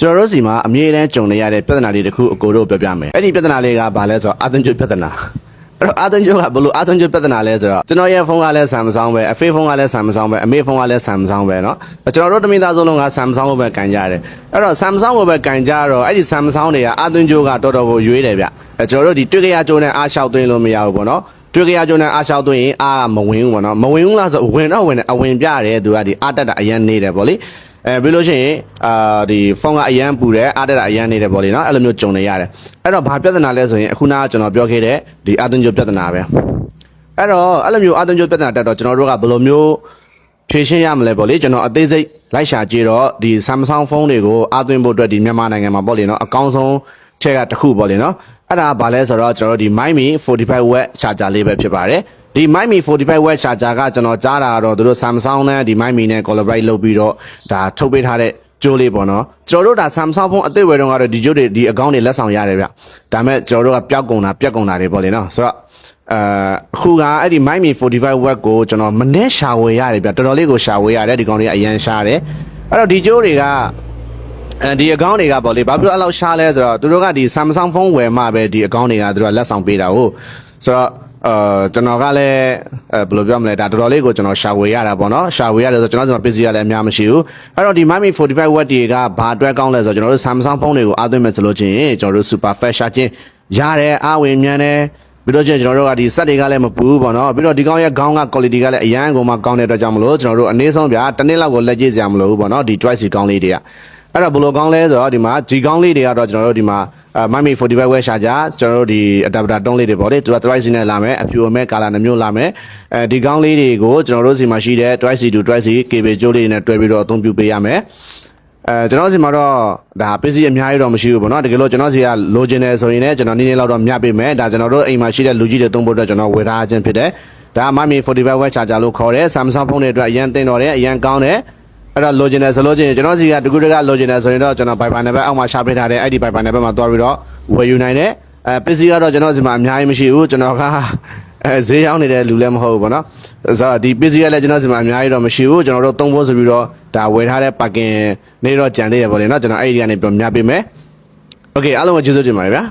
ကျွန်တော်တို့စီမှာအမြဲတမ်းကြုံနေရတဲ့ပြဿနာတွေတစ်ခုအကိုတို့ပြောပြမယ်အဲ့ဒီပြဿနာလေးကဘာလဲဆိုတော့အာသွင်းကျွတ်ပြဿနာအဲ့တော့အာသွင်းကျွတ်ကဘလို့အာသွင်းကျွတ်ပြဿနာလဲဆိုတော့ကျွန်တော်ရဲ့ဖုန်းကလည်း Samsung ပဲအဖေဖုန်းကလည်း Samsung ပဲအမေဖုန်းကလည်း Samsung ပဲเนาะကျွန်တော်တို့တမိသားစုလုံးက Samsung ကိုပဲကန်ကြရတယ်အဲ့တော့ Samsung ကိုပဲကန်ကြတော့အဲ့ဒီ Samsung တွေကအာသွင်းကျွတ်ကတော်တော်ကိုရွေးတယ်ဗျအဲ့ကျွန်တော်တို့ဒီတွေ့ကြရကျိုးနဲ့အားလျှောက်သွင်းလို့မရဘူးပေါ့နော်တွေ့ကြရကျိုးနဲ့အားလျှောက်သွင်းရင်အားကမဝင်ဘူးပေါ့နော်မဝင်ဘူးလားဆိုဝင်တော့ဝင်တယ်အဝင်ပြတယ်သူကဒီအားတက်တာအရင်နေတယ်ပေါ့လေ အဲပြီးလို့ရှိရင်အာဒီဖုန်းကအရန်ပူတယ်အားတက်တာအရန်နေတယ်ပေါ့လေနော်အဲ့လိုမျိုးကြုံနေရတယ်အဲ့တော့ဘာပြဿနာလဲဆိုရင်အခုနကကျွန်တော်ပြောခဲ့တဲ့ဒီအာသွင်ကြိုပြဿနာပဲအဲ့တော့အဲ့လိုမျိုးအာသွင်ကြိုပြဿနာတက်တော့ကျွန်တော်တို့ကဘယ်လိုမျိုးဖြေရှင်းရမလဲပေါ့လေကျွန်တော်အသေးစိတ်လိုက်ရှာကြည့်တော့ဒီ Samsung ဖုန်းတွေကိုအာသွင်ဖို့အတွက်ဒီမြန်မာနိုင်ငံမှာပေါ့လေနော်အကောင်းဆုံးချက်ကတစ်ခုပေါ့လေနော်အဲ့ဒါဘာလဲဆိုတော့ကျွန်တော်တို့ဒီ MyMe 45 watt charger လေးပဲဖြစ်ပါတယ် ဒီ MyMe 45 watt charger ကကျွန်တော်ကြားတာကတော့သူတို့ Samsung နဲ့ဒီ MyMe နဲ့ collaborate လုပ်ပြီးတော့ဒါထုတ်ပေးထားတဲ့ကြိုးလေးပေါ့နော်ကျွန်တော်တို့ဒါ Samsung ဖုန်းအသစ်ဝယ်တော့ကတော့ဒီကြိုးတွေဒီအကောင့်တွေလက်ဆောင်ရတယ်ဗျဒါပေမဲ့ကျွန်တော်တို့ကပျောက်ကုန်တာပြက်ကုန်တာတွေပေါ့လေနော်ဆိုတော့အဲအခုကအဲ့ဒီ MyMe 45 watt ကိုကျွန်တော်မနေ့ရှာဝယ်ရတယ်ဗျတော်တော်လေးကိုရှာဝယ်ရတယ်ဒီကောင်တွေအရန်ရှာတယ်အဲ့တော့ဒီကြိုးတွေကအဲဒီအကောင့်တွေကပေါ့လေဘာဖြစ်လို့အဲ့လောက်ရှားလဲဆိုတော့သူတို့ကဒီ Samsung ဖုန်းဝယ်မှပဲဒီအကောင့်တွေကသူတို့ကလက်ဆောင်ပေးတာဟုတ် ဆိုတော့အာကျွန်တော်ကလည်းအဲဘယ်လိုပြောမလဲဒါတော်တော်လေးကိုကျွန်တော်ရှာဝေရတာပေါ့နော်ရှာဝေရတယ်ဆိုတော့ကျွန်တော်ဒီမှာပစ္စည်းရလည်းအများမရှိဘူးအဲ့တော့ဒီ Mami 45 watt တွေကဘာအတွက်ကောင်းလဲဆိုတော့ကျွန်တော်တို့ Samsung ဖုန်းတွေကိုအားသွင်းမဲ့ဆိုလို့ချင်းကျွန်တော်တို့ super fast charging ရတယ်အားဝင်မြန်တယ်ပြီးတော့ကျကျွန်တော်တို့ကဒီစက်တွေကလည်းမပူဘူးပေါ့နော်ပြီးတော့ဒီကောင်ရဲ့ခေါင်းက quality ကလည်းအရန်ကုန်မှကောင်းတဲ့အတွက်ကြောင့်မလို့ကျွန်တော်တို့အနည်းဆုံးဗျာတစ်နှစ်လောက်ကိုလက်ကြည့်စရာမလိုဘူးပေါ့နော်ဒီ twice ကောင်းလေးတွေက အဲ့တော့ဘယ်လိုကောင်းလဲဆိုတော့ဒီမှာဒီကောင်းလေးတွေကတော့ကျွန်တော်တို့ဒီမှာအဲ Mami 45 web ရှာကြကျွန်တော်တို့ဒီ adapter တုံးလေးတွေပေါ့လေသူက twice နဲ့လာမယ်အဖြူအမဲ color နှမျိုးလာမယ်အဲဒီကောင်းလေးတွေကိုကျွန်တော်တို့စီမှာရှိတဲ့ twice to twice cable ကြိုးလေးနဲ့တွဲပြီးတော့အသုံးပြုပေးရမယ်အဲကျွန်တော်စီမှာတော့ဒါပစ္စည်းအများကြီးတော့မရှိဘူးပေါ့နော်တကယ်လို့ကျွန်တော်စီကလိုချင်တယ်ဆိုရင်လည်းကျွန်တော်နည်းနည်းလောက်တော့မျှပေးမယ်ဒါကျွန်တော်တို့အိမ်မှာရှိတဲ့လူကြီးတွေသုံးဖို့အတွက်ကျွန်တော်ဝယ်ထားခြင်းဖြစ်တယ်ဒါ Mami 45 web charger လို့ခေါ်တယ် Samsung ဖုန်းတွေအတွက်အရန်တင်တော်တယ်အရန်ကောင်းတယ် အဲ့တော့လိုချင်တယ်ဆိုလို့ချင်းကျွန်တော်စီကတကူတကလိုချင်တယ်ဆိုရင်တော့ကျွန်တော် Viber နဲ့ပဲအောက်မှာရှာပေးထားတဲ့အဲ့ဒီ Viber နဲ့ပဲမှာတွားပြီးတော့ဝယ်ယူနိုင်တယ်အဲပစ္စည်းကတော့ကျွန်တော်စီမှာအများကြီးမရှိဘူးကျွန်တော်ကအဲဈေးရောက်နေတဲ့လူလည်းမဟုတ်ဘူးပေါ့နော်ဆိုတော့ဒီပစ္စည်းကလည်းကျွန်တော်စီမှာအများကြီးတော့မရှိဘူးကျွန်တော်တို့သုံးဖို့ဆိုပြီးတော့ဒါဝယ်ထားတဲ့ parking နေတော့ကြံသေးတယ်ပေါ့လေနော်ကျွန်တော်အဲ့ဒီကနေပြောများပေးမယ် Okay အားလုံးကိုကျေးဇူးတင်ပါတယ်ဗျာ